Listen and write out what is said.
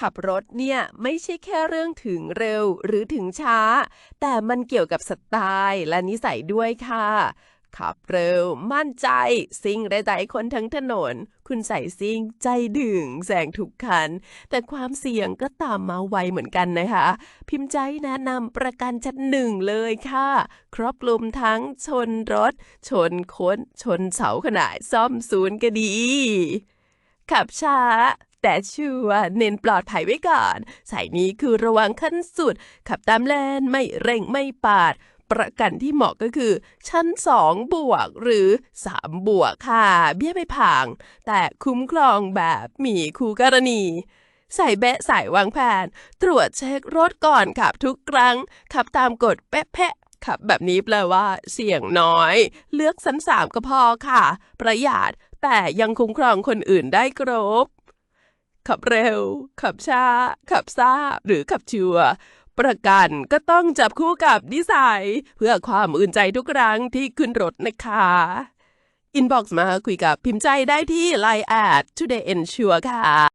ขับรถเนี่ยไม่ใช่แค่เรื่องถึงเร็วหรือถึงช้า แต่มันเกี่ยวกับสไตล์และนิสัยด้วยค่ะ ขับเร็ว มั่นใจ ซิ่งได้ใจคนทั้งถนน คุณใส่ซิ่งใจดึงแซงทุกคัน แต่ความเสี่ยงก็ตามมาไวเหมือนกันนะคะ พิมพ์ใจแนะนำประกันชั้นหนึ่งเลยค่ะ ครอบคลุมทั้งชนรถ ชนคนชนเสาขนาดซ่อมศูนย์ก็ดี ขับช้า แต่ชัวร์เน้นปลอดภัยไว้ก่อน สายนี้คือระวังขั้นสุด ขับตามแลนไม่เร่งไม่ปาด ประกันที่เหมาะก็คือ ชั้น 2 บวกหรือ 3 บวกค่ะ เบี้ยไม่พังแต่คุ้มครองแบบมีคู่กรณีใส่แบะสายวางแผน ตรวจเช็ครถก่อนขับทุกครั้ง ขับตามกฎแปะแพะขับแบบนี้แปลว่า เสี่ยงน้อย เลือกชั้นสามก็พอค่ะ ประหยัดแต่ยังคุ้มครองคนอื่นได้ครบ ขับเร็ว ขับช้า ขับซ่า หรือขับชัวประกันก็ต้องจับคู่กับนิสัย เพื่อความอื่นใจทุกครั้งที่ขึ้นรถนะคะอินบ็อกซ์มาคุยกับพิมพ์ใจได้ที่ Line at today ensure ค่ะ